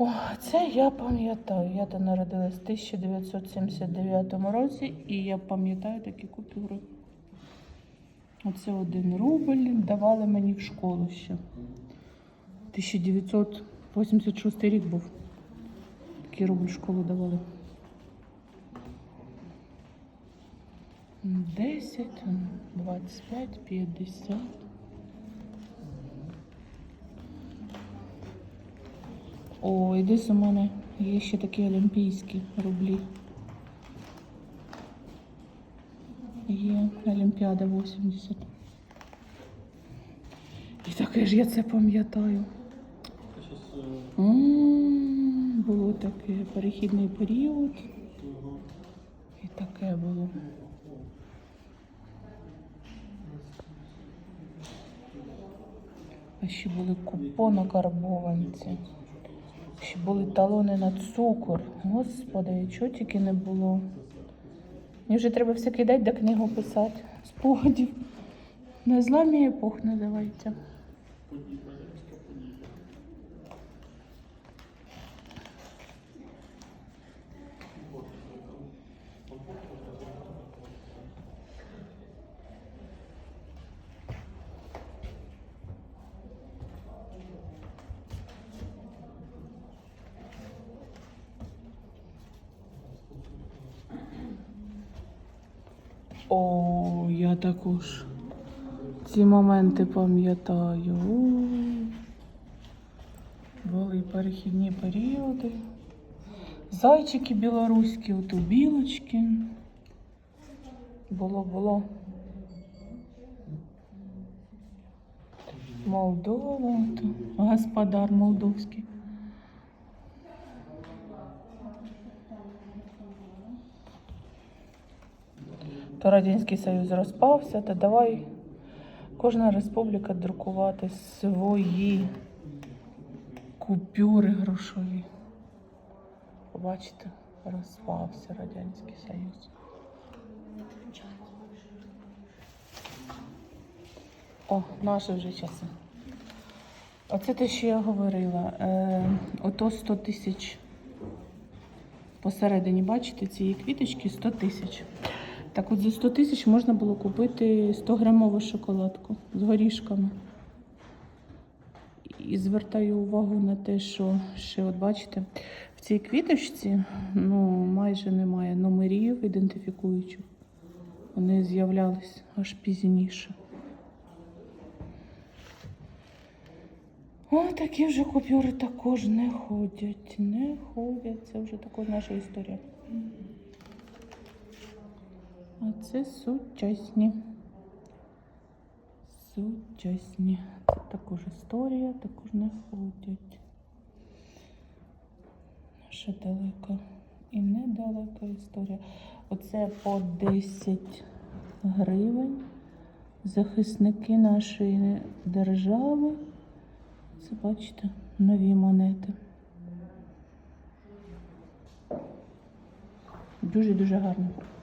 О, це я пам'ятаю. Я то народилась в 1979 році, і я пам'ятаю такі купюри. Оце один рубль давали мені в школу ще. 1986 рік був. Такий рубль в школу давали. 10, 25, 50. О, і десь у мене є ще такі олімпійські рублі. Є Олімпіада 80. І таке ж я це пам'ятаю. Було таке перехідний період. І таке було. А ще були купони карбованці. Ще були талони на цукор. Господи, чого тільки не було. Мені вже треба все кидати, до книгу писати. Спогадів. На зламі епох називається. О, я також ці моменти пам'ятаю. Були перехідні періоди. Зайчики білоруські, ото білочки. Було, було. Молдова, ото, господар молдовський. То Радянський Союз розпався, то давай кожна республіка друкувати свої купюри грошові. Побачите, розпався Радянський Союз. О, наші вже часи. Оце те, що я говорила. Е, ото 100 тисяч посередині, бачите, цієї квіточки 100 тисяч. Так от за 100 тисяч можна було купити 100 грамову шоколадку з горішками. І звертаю увагу на те, що ще, от бачите, в цій квіточці ну, майже немає номерів ідентифікуючих. Вони з'являлись аж пізніше. О, такі вже купюри також не ходять. Не ходять. Це вже також наша історія. А це сучасні. Сучасні. Це також історія, також не ходять. Наша далека і недалека історія. Оце по 10 гривень. Захисники нашої держави. Це бачите, нові монети. Дуже-дуже гарно.